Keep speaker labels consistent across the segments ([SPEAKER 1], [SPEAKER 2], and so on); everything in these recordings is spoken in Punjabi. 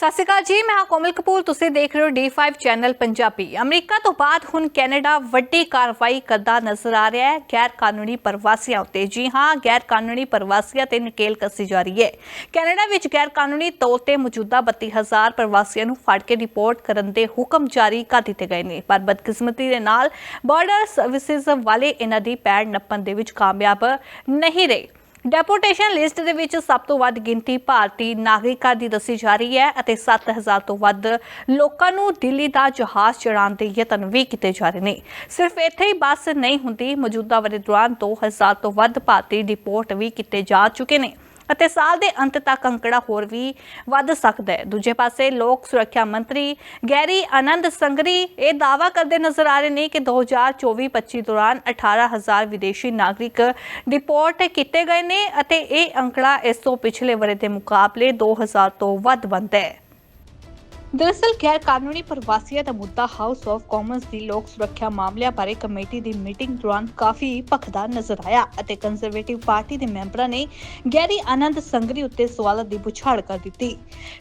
[SPEAKER 1] ਸਤਿ ਸ਼੍ਰੀ ਅਕਾਲ ਜੀ, ਮੈਂ ਹਾਂ ਕੋਮਲ ਕਪੂਰ, ਤੁਸੀਂ ਦੇਖ ਰਹੇ ਹੋ D5 ਚੈਨਲ ਪੰਜਾਬੀ। ਅਮਰੀਕਾ ਤੋਂ ਬਾਅਦ ਹੁਣ ਕੈਨੇਡਾ ਵੱਡੀ ਕਾਰਵਾਈ ਕਰਦਾ ਨਜ਼ਰ ਆ ਰਿਹਾ ਹੈ। ਗੈਰ ਕਾਨੂੰਨੀ ਪ੍ਰਵਾਸੀਆਂ ਉੱਤੇ। ਜੀ ਹਾਂ ਗੈਰ ਕਾਨੂੰਨੀ ਪ੍ਰਵਾਸੀਆਂ ਤੇ ਨਕੇਲ ਕੱਸੀ ਜਾ ਰਹੀ ਹੈ। ਕੈਨੇਡਾ ਵਿੱਚ ਗੈਰ ਕਾਨੂੰਨੀ ਤੌਰ ਤੇ ਮੌਜੂਦਾ 32000 ਪ੍ਰਵਾਸੀਆਂ ਨੂੰ ਫੜ ਕੇ ਰਿਪੋਰਟ ਕਰਨ ਦੇ ਹੁਕਮ ਜਾਰੀ ਕਰ ਦਿੱਤੇ ਗਏ ਨੇ। ਪਰ ਬਦਕਿਸਮਤੀ ਦੇ ਨਾਲ ਬਾਰਡਰ ਸਰਵਿਸਿਜ਼ ਵਾਲੇ ਇਹਨਾਂ ਦੀ ਪੈੜ ਨੱਪਣ ਦੇ ਵਿੱਚ ਕਾਮਯਾਬ ਨਹੀਂ ਰਹੇ। ਡੈਪੋਟੇਸ਼ਨ ਲਿਸਟ ਦੇ ਵਿੱਚ ਸਭ ਤੋਂ ਵੱਧ ਗਿਣਤੀ ਭਾਰਤੀ ਨਾਗਰਿਕਾਂ ਦੀ ਦੱਸੀ ਜਾ ਰਹੀ ਹੈ ਅਤੇ 7000 ਤੋਂ ਵੱਧ ਲੋਕਾਂ ਨੂੰ ਦਿੱਲੀ ਦਾ ਜਹਾਜ਼ ਚੜਾਉਣ ਦੇ ਯਤਨ ਵੀ ਕੀਤੇ ਜਾ ਰਹੇ ਨੇ। ਸਿਰਫ ਇੱਥੇ ਹੀ ਬਸ ਨਹੀਂ ਹੁੰਦੀ, ਮੌਜੂਦਾ ਵਰੇ ਦੌਰਾਨ 2000 ਤੋਂ ਵੱਧ ਭਾਰਤੀ ਡਿਪੋਰਟ ਵੀ ਕੀਤੇ ਜਾ ਚੁੱਕੇ ਨੇ। ਅਤੇ ਸਾਲ ਦੇ ਅੰਤ ਤੱਕ ਅੰਕੜਾ ਹੋਰ ਵੀ ਵੱਧ ਸਕਦਾ ਹੈ। ਦੂਜੇ ਪਾਸੇ ਲੋਕ ਸੁਰੱਖਿਆ ਮੰਤਰੀ ਗੈਰੀ ਆਨੰਦ ਸੰਗਰੀ ਇਹ ਦਾਅਵਾ ਕਰਦੇ ਨਜ਼ਰ ਆ ਰਹੇ ਨੇ ਕਿ 2024-25 ਦੌਰਾਨ 18000 ਵਿਦੇਸ਼ੀ ਨਾਗਰਿਕ ਡਿਪੋਰਟ ਕੀਤੇ ਗਏ ਨੇ ਅਤੇ ਇਹ ਅੰਕੜਾ ਇਸ ਤੋਂ ਪਿਛਲੇ ਵਰੇ ਦੇ ਮੁਕਾਬਲੇ 2000 ਤੋਂ ਵੱਧ ਬਣਦਾ ਹੈ। ਦਰਅਸਲ ਗੈਰ ਕਾਨੂੰਨੀ ਪ੍ਰਵਾਸੀਆਂ ਦਾ ਮੁੱਦਾ ਹਾਊਸ ਆਫ ਕਾਮਨਸ ਦੀ ਲੋਕ ਸੁਰੱਖਿਆ ਮਾਮਲਿਆਂ ਬਾਰੇ ਕਮੇਟੀ ਦੀ ਮੀਟਿੰਗ ਦੌਰਾਨ ਕਾਫੀ ਭਖਦਾ ਨਜ਼ਰ ਆਇਆ ਅਤੇ ਕੰਜ਼ਰਵੇਟਿਵ ਪਾਰਟੀ ਦੇ ਮੈਂਬਰਾਂ ਨੇ ਗੈਰੀ ਆਨੰਦ ਸੰਗਰੀ ਉੱਤੇ ਸਵਾਲਾਂ ਦੀ ਪੁਛਾੜ ਕਰ ਦਿੱਤੀ।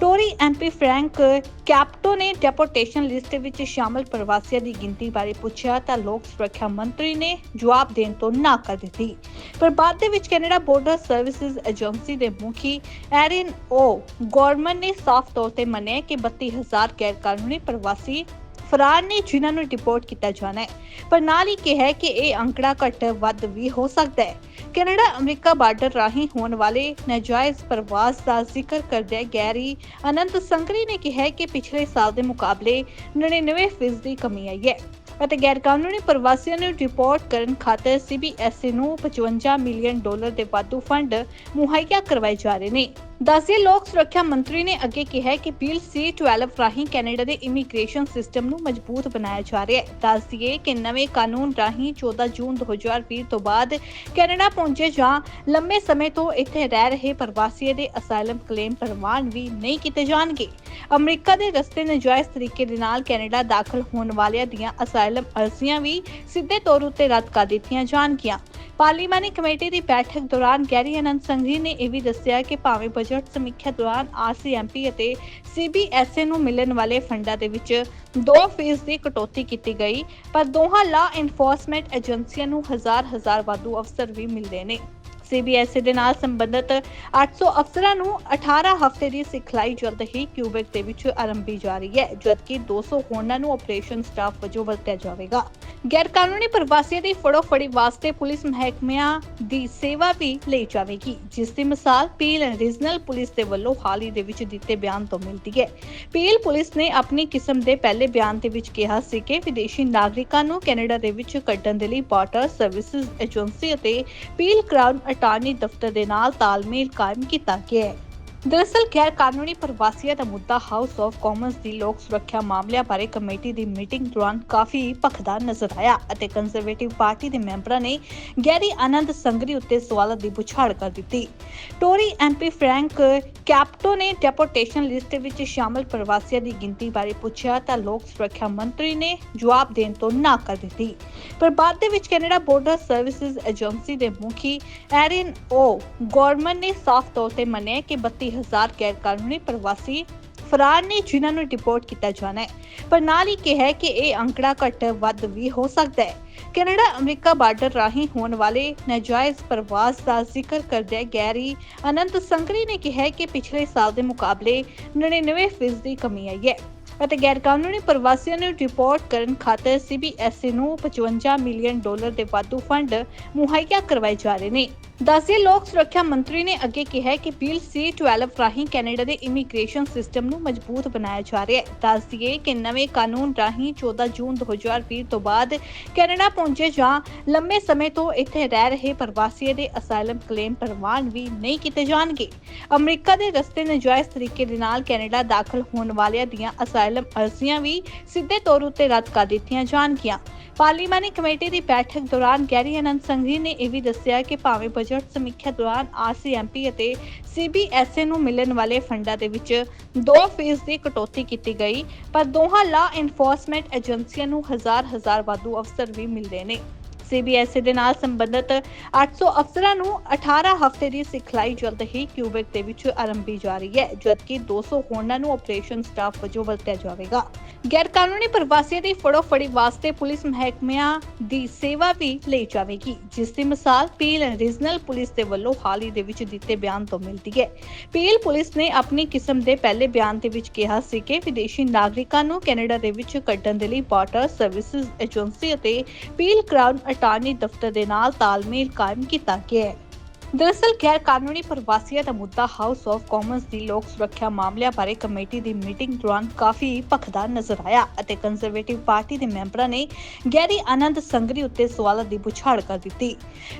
[SPEAKER 1] ਟੋਰੀ ਐਮਪੀ ਫ੍ਰੈਂਕ ਕੈਪਟੋ ਨੇ ਡੈਪੋਟੇਸ਼ਨ ਲਿਸਟ ਵਿੱਚ ਸ਼ਾਮਲ ਪ੍ਰਵਾਸੀਆਂ ਦੀ ਗਿਣਤੀ ਬਾਰੇ ਪੁੱਛਿਆ ਤਾਂ ਲੋਕ ਸੁਰੱਖਿਆ ਮੰਤਰੀ ਨੇ ਜਵਾਬ ਦੇਣ ਤੋਂ ਨਾ ਕਰ ਦਿੱਤੀ। ਪਰ ਬਾਅਦ ਦੇ ਵਿੱਚ ਕੈਨੇਡਾ ਬਾਰਡਰ ਸਰਵਿਸਿਜ਼ ਏਜੰਸੀ ਦੇ ਮੁਖੀ ਐਰਿਨ ਓ ਗੌਰਮਨ ਨੇ ਸਾਫ਼ ਤੌਰ ਤੇ ਮੰਨਿਆ ਕਿ 32000 ਗੈਰ ਕਾਨੂੰਨੀ ਪ੍ਰਵਾਸੀ ਫਰਾਰ ਨੇ ਜਿਨ੍ਹਾਂ ਨੂੰ ਡਿਪੋਰਟ ਕੀਤਾ ਜਾਣਾ ਹੈ। ਪਰ ਨਾਲ ਹੀ ਕਿਹਾ ਕਿ ਇਹ ਅੰਕੜਾ ਘੱਟ ਵੱਧ ਵੀ ਹੋ ਸਕਦਾ ਹੈ। ਕੈਨੇਡਾ, ਅਮਰੀਕਾ ਬਾਰਡਰ ਰਾਹੀਂ ਹੋਣ ਵਾਲੇ ਨਾਜਾਇਜ਼ ਪ੍ਰਵਾਸ ਦਾ ਜ਼ਿਕਰ ਕਰਦਿਆਂ ਗੈਰੀ ਅਨੰਤ ਸੰਗਰੀ ਨੇ ਕਿਹਾ ਕਿ ਪਿਛਲੇ ਸਾਲ ਦੇ ਮੁਕਾਬਲੇ 99% ਦੀ ਕਮੀ ਆਈ ਹੈ ਅਤੇ ਗੈਰ ਕਾਨੂੰਨੀ ਪ੍ਰਵਾਸੀਆਂ ਨੂੰ ਰਿਪੋਰਟ ਕਰਨ ਖਾਤਰ ਸੀਬੀਐਸਈ ਨੂੰ 55 ਮਿਲੀਅਨ ਡਾਲਰ ਦੇ ਵਾਧੂ ਫੰਡ ਮੁਹੱਈਆ ਕਰਵਾਏ ਜਾ ਰਹੇ ਨੇ। ਦੱਸਿਆ ਲੋਕ ਸੁਰੱਖਿਆ ਮੰਤਰੀ ਨੇ ਅੱਗੇ ਕਿਹਾ ਕਿ ਬਿੱਲ C12 ਰਾਹੀਂ ਕੈਨੇਡਾ ਦੇ ਇਮੀਗ੍ਰੇਸ਼ਨ ਸਿਸਟਮ ਨੂੰ ਮਜ਼ਬੂਤ ਬਣਾਇਆ ਜਾ ਰਿਹਾ ਹੈ। ਦੱਸ ਦਈਏ ਕਿ ਨਵੇਂ ਕਾਨੂੰਨ ਰਾਹੀਂ 14 ਜੂਨ 2020 ਤੋਂ ਬਾਅਦ ਕੈਨੇਡਾ ਪਹੁੰਚੇ ਜਾਂ ਲੰਮੇ ਸਮੇਂ ਤੋਂ ਇੱਥੇ ਰਹਿ ਰਹੇ ਪ੍ਰਵਾਸੀਆਂ ਦੇ ਅਸਾਈਲਮ ਕਲੇਮ ਪ੍ਰਵਾਨ ਵੀ ਨਹੀਂ ਕੀਤੇ ਜਾਣਗੇ। ਅਮਰੀਕਾ ਦੇ ਰਸਤੇ ਨਜਾਇਜ਼ ਤਰੀਕੇ ਦੇ ਨਾਲ ਕੈਨੇਡਾ ਦਾਖਲ ਹੋਣ ਵਾਲਿਆਂ ਦੀਆਂ ਅਸਾਈਲਮ ਅਰਜ਼ੀਆਂ ਵੀ ਸਿੱਧੇ ਤੌਰ ਉੱਤੇ ਰੱਦ ਕਰ ਦਿੱਤੀਆਂ ਜਾਣਗੀਆਂ। ਪਾਰਲੀਮਾਨੀ ਕਮੇਟੀ ਦੀ ਬੈਠਕ ਦੌਰਾਨ ਗੈਰੀ ਅਨੰਦ ਸੰਘੀ ਨੇ ਇਹ ਵੀ ਦੱਸਿਆ ਕਿ ਭਾਵੇਂ ਬਜਟ ਸਮੀਖਿਆ ਦੌਰਾਨ ਆਰਸੀਐਮਪੀ ਅਤੇ ਸੀਬੀਐਸਏ ਨੂੰ ਮਿਲਣ ਵਾਲੇ ਫੰਡਾਂ ਦੇ ਵਿੱਚ 2% ਦੀ ਕਟੌਤੀ ਕੀਤੀ ਗਈ, ਪਰ ਦੋਹਾਂ ਲਾ ਐਨਫੋਰਸਮੈਂਟ ਏਜੰਸੀਆਂ ਨੂੰ ਹਜ਼ਾਰ ਹਜ਼ਾਰ ਵਾਧੂ ਅਫਸਰ ਵੀ ਮਿਲਦੇ ਨੇ। ਸੀਬੀਐਸਈ ਦੇ ਨਾਲ ਸੰਬੰਧਿਤ 800 ਅਫਸਰਾਂ ਨੂੰ 18 ਹਫ਼ਤੇ ਦੀ ਸਿਖਲਾਈ ਜਲਦ ਹੀ ਕਿਊਬੈਕ ਦੇ ਵਿੱਚ ਆਰੰਭੀ ਜਾ ਰਹੀ ਹੈ, ਜਦਕਿ 200 ਹੋਰਨਾਂ ਨੂੰ ਆਪਰੇਸ਼ਨ ਸਟਾਫ ਵਜੋਂ ਵਰਤਿਆ ਜਾਵੇਗਾ। ਗੈਰ ਕਾਨੂੰਨੀ ਪ੍ਰਵਾਸੀਆਂ ਦੀ ਫੜੋ ਫੜੀ ਵਾਸਤੇ ਪੁਲਿਸ ਮਹਿਕਮਿਆਂ ਦੀ ਸੇਵਾ ਵੀ ਲਈ ਜਾਵੇਗੀ, ਜਿਸ ਦੀ ਮਿਸਾਲ ਪੀਲ ਰੀਜਨਲ ਪੁਲਿਸ ਦੇ ਵੱਲੋਂ ਹਾਲ ਹੀ ਦੇ ਵਿੱਚ ਦਿੱਤੇ ਬਿਆਨ ਤੋਂ ਮਿਲਦੀ ਹੈ। ਪੀਲ ਪੁਲਿਸ ਨੇ ਆਪਣੀ ਕਿਸਮ ਦੇ ਪਹਿਲੇ ਬਿਆਨ ਦੇ ਵਿੱਚ ਕਿਹਾ ਸੀ ਕਿ ਵਿਦੇਸ਼ੀ ਨਾਗਰਿਕਾਂ ਨੂੰ ਕੈਨੇਡਾ ਦੇ ਵਿੱਚ ਕੱਢਣ ਦੇ ਲਈ ਬਾਰਡਰ ਸਰਵਿਸਿਜ਼ ਏਜੰਸੀ ਅਤੇ ਪੀਲ ਕਰਾਊਨ ਅਟਾਰਨੀ ਦਫ਼ਤਰ ਦੇ ਨਾਲ ਤਾਲਮੇਲ ਕਾਇਮ ਕੀਤਾ ਗਿਆ ਹੈ। ਦਰਅਸਲ ਗੈਰ ਕਾਨੂੰਨੀ ਪ੍ਰਵਾਸੀਆਂ ਦਾ ਮੁੱਦਾ ਹਾਊਸ ਆਫ ਕਾਮਨਸ ਦੀ ਲੋਕ ਸੁਰੱਖਿਆ ਮਾਮਲਿਆਂ ਬਾਰੇ ਕਮੇਟੀ ਦੀ ਮੀਟਿੰਗ ਦੌਰਾਨ ਕਾਫੀ ਭਖਦਾ ਨਜ਼ਰ ਆਇਆ ਅਤੇ ਕੰਜ਼ਰਵੇਟਿਵ ਪਾਰਟੀ ਦੇ ਮੈਂਬਰਾਂ ਨੇ ਗੈਰੀ ਆਨੰਦ ਸੰਗਰੀ ਉੱਤੇ ਸਵਾਲਾਂ ਦੀ ਪੁਛਾੜ ਕਰ ਦਿੱਤੀ। ਟੋਰੀ ਐਮਪੀ ਫ੍ਰੈਂਕ ਕੈਪਟੋ ਨੇ ਡੈਪੋਟੇਸ਼ਨ ਲਿਸਟ ਵਿੱਚ ਸ਼ਾਮਲ ਪ੍ਰਵਾਸੀਆਂ ਦੀ ਗਿਣਤੀ ਬਾਰੇ ਪੁੱਛਿਆ ਤਾਂ ਲੋਕ ਸੁਰੱਖਿਆ ਮੰਤਰੀ ਨੇ ਜਵਾਬ ਦੇਣ ਤੋਂ ਨਾ ਕਰ ਦਿੱਤੀ। ਪਰ ਬਾਅਦ ਦੇ ਵਿੱਚ ਕੈਨੇਡਾ ਬਾਰਡਰ ਸਰਵਿਸਿਜ਼ ਏਜੰਸੀ ਦੇ ਮੁਖੀ ਐਰਿਨ ਓ ਗੌਰਮਨ ਨੇ ਸਾਫ਼ ਤੌਰ ਤੇ ਮੰਨਿਆ ਕਿ 32000 ਗੈਰ ਕਾਨੂੰਨੀ ਪ੍ਰਵਾਸੀ ਫਰਾਰ ਨੇ ਜਿਨ੍ਹਾਂ ਨੂੰ ਡਿਪੋਰਟ ਕੀਤਾ ਜਾਣਾ ਹੈ। ਪਰ ਨਾਲ ਹੀ ਕਿਹਾ ਹੈ ਕਿ ਇਹ ਅੰਕੜਾ ਘੱਟ ਵੱਧ ਵੀ ਹੋ ਸਕਦਾ ਹੈ। ਕੈਨੇਡਾ, ਅਮਰੀਕਾ ਬਾਰਡਰ ਰਾਹੀਂ ਹੋਣ ਵਾਲੇ ਨਾਜਾਇਜ਼ ਪ੍ਰਵਾਸ ਦਾ ਜ਼ਿਕਰ ਕਰਦਿਆਂ ਗੈਰੀ ਅਨੰਤ ਸੰਗਰੀ ਨੇ ਕਿਹਾ ਕਿ ਪਿਛਲੇ ਸਾਲ ਦੇ ਮੁਕਾਬਲੇ 99% ਦੀ ਕਮੀ ਆਈ ਹੈ ਅਤੇ ਗੈਰ ਕਾਨੂੰਨੀ ਪ੍ਰਵਾਸੀਆਂ ਨੂੰ ਰਿਪੋਰਟ ਕਰਨ ਖਾਤਰ ਸੀਬੀਐਸਈ ਨੂੰ 55 ਮਿਲੀਅਨ ਡਾਲਰ ਦੇ ਵਾਧੂ ਫੰਡ ਮੁਹੱਈਆ ਕਰਵਾਏ ਜਾ ਰਹੇ ਨੇ। ਦੱਸਿਆ ਲੋਕ ਸੁਰੱਖਿਆ ਮੰਤਰੀ ਨੇ ਅੱਗੇ ਕਿਹਾ ਕਿ ਬਿੱਲ C12 ਰਾਹੀਂ ਕੈਨੇਡਾ ਦੇ ਇਮੀਗ੍ਰੇਸ਼ਨ ਸਿਸਟਮ ਨੂੰ ਮਜ਼ਬੂਤ ਬਣਾਇਆ ਜਾ ਰਿਹਾ ਹੈ। ਦੱਸ ਦਈਏ ਕਿ ਨਵੇਂ ਕਾਨੂੰਨ ਰਾਹੀਂ 14 ਜੂਨ 2020 ਤੋਂ ਬਾਅਦ ਕੈਨੇਡਾ ਪਹੁੰਚੇ ਜਾਂ ਲੰਮੇ ਸਮੇਂ ਤੋਂ ਇੱਥੇ ਰਹਿ ਰਹੇ ਪ੍ਰਵਾਸੀਆਂ ਦੇ ਅਸਾਈਲਮ ਕਲੇਮ ਪ੍ਰਵਾਨ ਵੀ ਨਹੀਂ ਕੀਤੇ ਜਾਣਗੇ। ਅਮਰੀਕਾ ਦੇ ਰਸਤੇ ਨਜਾਇਜ਼ ਤਰੀਕੇ ਦੇ ਨਾਲ ਕੈਨੇਡਾ ਦਾਖਲ ਹੋਣ ਵਾਲਿਆਂ ਦੀਆਂ ਅਸਾਈਲਮ ਅਰਜ਼ੀਆਂ ਵੀ ਸਿੱਧੇ ਤੌਰ ਉੱਤੇ ਰੱਦ ਕਰ ਦਿੱਤੀਆਂ ਜਾਣਗੀਆਂ। ਪਾਰਲੀਮਾਨੀ ਕਮੇਟੀ ਦੀ ਬੈਠਕ ਦੌਰਾਨ ਗੈਰੀ ਅਨੰਦ ਸੰਘੀ ਨੇ ਇਹ ਵੀ ਦੱਸਿਆ ਕਿ ਭਾਵੇਂ ਬਜਟ ਸਮੀਖਿਆ ਦੌਰਾਨ ਆਰਸੀਐਮਪੀ ਅਤੇ ਸੀਬੀਐਸਏ ਨੂੰ ਮਿਲਣ ਵਾਲੇ ਫੰਡਾਂ ਦੇ ਵਿੱਚ 2% ਦੀ ਕਟੌਤੀ ਕੀਤੀ ਗਈ, ਪਰ ਦੋਹਾਂ ਲਾ ਐਨਫੋਰਸਮੈਂਟ ਏਜੰਸੀਆਂ ਨੂੰ ਹਜ਼ਾਰ ਹਜ਼ਾਰ ਵਾਧੂ ਅਫਸਰ ਵੀ ਮਿਲਦੇ ਨੇ। ਸੀਬੀਐਸਈ ਦੇ ਨਾਲ ਸੰਬੰਧਿਤ 800 ਅਫਸਰਾਂ ਨੂੰ 18 ਹਫ਼ਤੇ ਦੀ ਸਿਖਲਾਈ ਜਲਦ ਹੀ ਕਿਊਬੈਕ ਦੇ ਵਿੱਚ ਆਰੰਭੀ ਜਾ ਰਹੀ ਹੈ, ਜਦਕਿ 200 ਹੋਰਨਾਂ ਨੂੰ ਆਪਰੇਸ਼ਨ ਸਟਾਫ ਵਜੋਂ ਵਰਤਿਆ ਜਾਵੇਗਾ। ਗੈਰ ਕਾਨੂੰਨੀ ਪ੍ਰਵਾਸੀਆਂ ਦੀ ਫੜੋ ਵਾਸਤੇ ਪੁਲਿਸ ਮਹਿਕਮਿਆਂ ਦੀ ਸੇਵਾ ਵੀ ਲਈ ਜਾਵੇਗੀ, ਜਿਸ ਦੀ ਮਿਸਾਲ ਪੀਲ ਰੀਜਨਲ ਪੁਲਿਸ ਦੇ ਵੱਲੋਂ ਹਾਲ ਹੀ ਦੇ ਵਿੱਚ ਦਿੱਤੇ ਬਿਆਨ ਤੋਂ ਮਿਲਦੀ ਹੈ। ਪੀਲ ਪੁਲਿਸ ਨੇ ਆਪਣੀ ਕਿਸਮ ਦੇ ਪਹਿਲੇ ਬਿਆਨ ਦੇ ਵਿੱਚ ਕਿਹਾ ਸੀ ਕਿ ਵਿਦੇਸ਼ੀ ਨਾਗਰਿਕਾਂ ਨੂੰ ਕੈਨੇਡਾ ਦੇ ਵਿੱਚ ਕੱਢਣ ਦੇ ਲਈ ਬਾਰਡਰ ਸਰਵਿਸਿਜ਼ ਏਜੰਸੀ ਅਤੇ ਪੀਲ ਕਰਾਊਨ ਅਟਾਰਨੀ ਦਫ਼ਤਰ ਦੇ ਨਾਲ ਤਾਲਮੇਲ ਕਾਇਮ ਕੀਤਾ ਗਿਆ ਹੈ। ਦਰਅਸਲ ਗੈਰ ਕਾਨੂੰਨੀ ਪ੍ਰਵਾਸੀਆਂ ਦਾ ਮੁੱਦਾ ਹਾਊਸ ਆਫ ਕਾਮਨਸ ਦੀ ਲੋਕ ਸੁਰੱਖਿਆ ਮਾਮਲਿਆਂ ਬਾਰੇ ਕਮੇਟੀ ਦੀ ਮੀਟਿੰਗ ਦੌਰਾਨ ਕਾਫੀ ਭਖਦਾ ਨਜ਼ਰ ਆਇਆ ਅਤੇ ਕੰਜ਼ਰਵੇਟਿਵ ਪਾਰਟੀ ਦੇ ਮੈਂਬਰਾਂ ਨੇ ਗੈਰੀ ਆਨੰਦ ਸੰਗਰੀ ਉੱਤੇ ਸਵਾਲਾਂ ਦੀ ਪੁਛਾੜ ਕਰ ਦਿੱਤੀ।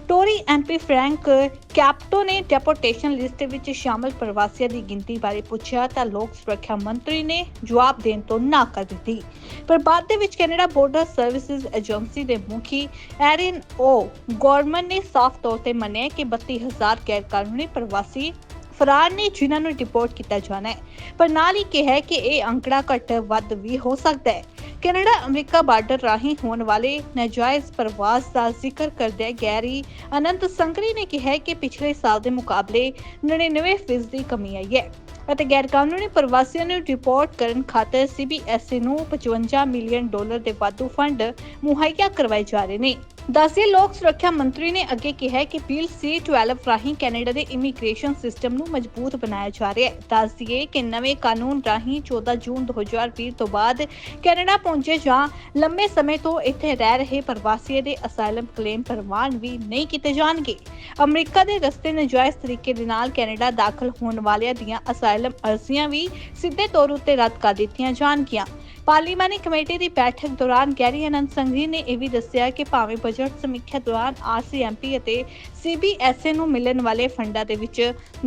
[SPEAKER 1] ਟੋਰੀ ਐਮਪੀ ਫ੍ਰੈਂਕ ਕੈਪਟੋ ਨੇ ਡੈਪੋਟੇਸ਼ਨ ਲਿਸਟ ਵਿੱਚ ਸ਼ਾਮਲ ਪ੍ਰਵਾਸੀਆਂ ਦੀ ਗਿਣਤੀ ਬਾਰੇ ਪੁੱਛਿਆ ਤਾਂ ਲੋਕ ਸੁਰੱਖਿਆ ਮੰਤਰੀ ਨੇ ਜਵਾਬ ਦੇਣ ਤੋਂ ਨਾ ਕਰ ਦਿੱਤੀ। ਪਰ ਬਾਅਦ ਦੇ ਵਿੱਚ ਕੈਨੇਡਾ ਬਾਰਡਰ ਸਰਵਿਸਿਜ਼ ਏਜੰਸੀ ਦੇ ਮੁਖੀ ਐਰਿਨ ਓ ਗੌਰਮਨ ਨੇ ਸਾਫ਼ ਤੌਰ ਤੇ ਮੰਨਿਆ ਕਿ 32000 ਗੈਰ ਕਾਨੂੰਨੀ ਪ੍ਰਵਾਸੀ ਫਰਾਰ ਨੇ ਜਿਨ੍ਹਾਂ ਨੂੰ ਡਿਪੋਰਟ ਕੀਤਾ ਜਾਣਾ ਹੈ। ਪਰ ਨਾਲ ਹੀ ਕਿਹਾ ਕਿ ਇਹ ਅੰਕੜਾ ਘੱਟ ਵੱਧ ਵੀ ਹੋ ਸਕਦਾ ਹੈ। ਕੈਨੇਡਾ, ਅਮਰੀਕਾ ਬਾਰਡਰ ਰਾਹੀਂ ਹੋਣ ਵਾਲੇ ਨਾਜਾਇਜ਼ ਪ੍ਰਵਾਸ ਦਾ ਜ਼ਿਕਰ ਕਰਦਿਆਂ ਗੈਰੀ ਅਨੰਤ ਸੰਗਰੀ ਨੇ ਕਿਹਾ ਕਿ ਪਿਛਲੇ ਸਾਲ ਦੇ ਮੁਕਾਬਲੇ 99% ਦੀ ਕਮੀ ਆਈ ਹੈ ਅਤੇ ਗੈਰ ਕਾਨੂੰਨੀ ਪ੍ਰਵਾਸੀਆਂ ਨੂੰ ਰਿਪੋਰਟ ਕਰਨ ਖਾਤਰ ਸੀਬੀਐਸਈ ਨੂੰ 55 ਮਿਲੀਅਨ ਡਾਲਰ ਦੇ ਵਾਧੂ ਫੰਡ ਮੁਹੱਈਆ ਕਰਵਾਏ ਜਾ ਰਹੇ ਨੇ। ਦੱਸਿਆ ਲੋਕ ਸੁਰੱਖਿਆ ਮੰਤਰੀ ਨੇ ਅੱਗੇ ਕਿਹਾ ਕਿ ਬਿੱਲ C12 ਰਾਹੀਂ ਕੈਨੇਡਾ ਦੇ ਇਮੀਗ੍ਰੇਸ਼ਨ ਸਿਸਟਮ ਨੂੰ ਮਜ਼ਬੂਤ ਬਣਾਇਆ ਜਾ ਰਿਹਾ ਹੈ। ਦੱਸ ਦਈਏ ਕਿ ਨਵੇਂ ਕਾਨੂੰਨ ਰਾਹੀਂ 14 ਜੂਨ 2020 ਤੋਂ ਬਾਅਦ ਕੈਨੇਡਾ ਪਹੁੰਚੇ ਜਾਂ ਲੰਮੇ ਸਮੇਂ ਤੋਂ ਇੱਥੇ ਰਹਿ ਰਹੇ ਪ੍ਰਵਾਸੀਆਂ ਦੇ ਅਸਾਈਲਮ ਕਲੇਮ ਪ੍ਰਵਾਨ ਵੀ ਨਹੀਂ ਕੀਤੇ ਜਾਣਗੇ। ਅਮਰੀਕਾ ਦੇ ਰਸਤੇ ਨਜਾਇਜ਼ ਤਰੀਕੇ ਦੇ ਨਾਲ ਕੈਨੇਡਾ ਦਾਖਲ ਹੋਣ ਵਾਲਿਆਂ ਦੀਆਂ ਅਸਾਈਲਮ ਅਰਜ਼ੀਆਂ ਵੀ ਸਿੱਧੇ ਤੌਰ ਉੱਤੇ ਰੱਦ ਕਰ ਦਿੱਤੀਆਂ ਜਾਣਗੀਆਂ। ਪਾਰਲੀਮਾਨੀ ਕਮੇਟੀ ਦੀ ਬੈਠਕ ਦੌਰਾਨ ਗੈਰੀ ਅਨੰਦ ਸੰਘੀ ਨੇ ਇਹ ਵੀ ਦੱਸਿਆ ਕਿ ਭਾਵੇਂ ਬਜਟ ਸਮੀਖਿਆ ਦੌਰਾਨ ਆਰਸੀਐਮਪੀ ਅਤੇ ਸੀਬੀਐਸਏ ਨੂੰ ਮਿਲਣ ਵਾਲੇ ਫੰਡਾਂ ਦੇ ਵਿੱਚ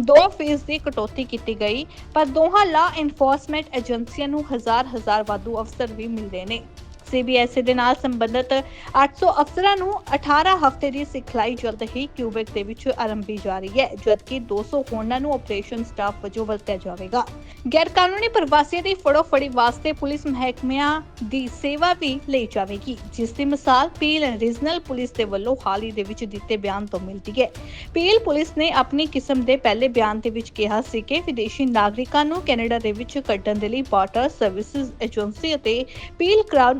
[SPEAKER 1] 2% ਦੀ ਕਟੌਤੀ ਕੀਤੀ ਗਈ, ਪਰ ਦੋਹਾਂ ਲਾ ਇਨਫੋਰਸਮੈਂਟ ਏਜੰਸੀਆਂ ਨੂੰ ਹਜ਼ਾਰ ਹਜ਼ਾਰ ਵਾਧੂ ਅਫਸਰ ਵੀ ਮਿਲਦੇ ਨੇ। ਸੀਬੀਐਸਈ ਦੇ ਨਾਲ ਸੰਬੰਧਿਤ 800 ਅਫਸਰਾਂ ਨੂੰ 18 ਹਫ਼ਤੇ ਦੀ ਸਿਖਲਾਈ ਜਲਦ ਹੀ ਕਿਊਬੈਕ ਦੇ ਵਿੱਚ ਆਰੰਭੀ ਜਾ ਰਹੀ ਹੈ, ਜਦਕਿ 200 ਹੋਰਨਾਂ ਨੂੰ ਆਪਰੇਸ਼ਨ ਸਟਾਫ ਵਜੋਂ ਵਰਤਿਆ ਜਾਵੇਗਾ। ਗੈਰ ਕਾਨੂੰਨੀ ਪ੍ਰਵਾਸੀਆਂ ਦੀ ਫੜੋ ਵਾਸਤੇ ਪੁਲਿਸ ਮਹਿਕਮਿਆਂ ਦੀ ਸੇਵਾ ਵੀ ਲਈ ਜਾਵੇਗੀ, ਜਿਸ ਦੀ ਮਿਸਾਲ ਪੀਲ ਰੀਜਨਲ ਪੁਲਿਸ ਦੇ ਵੱਲੋਂ ਹਾਲ ਹੀ ਦੇ ਵਿੱਚ ਦਿੱਤੇ ਬਿਆਨ ਤੋਂ ਮਿਲਦੀ ਹੈ। ਪੀਲ ਪੁਲਿਸ ਨੇ ਆਪਣੀ ਕਿਸਮ ਦੇ ਪਹਿਲੇ ਬਿਆਨ ਦੇ ਵਿੱਚ ਕਿਹਾ ਸੀ ਕਿ ਵਿਦੇਸ਼ੀ ਨਾਗਰਿਕਾਂ ਨੂੰ ਕੈਨੇਡਾ ਦੇ ਵਿੱਚ ਕੱਢਣ ਦੇ ਲਈ ਬਾਰਟਰ ਸਰਵਿਸਿਜ਼ ਏਜੰਸੀ ਅਤੇ ਪੀਲ ਕਰਾਊਨ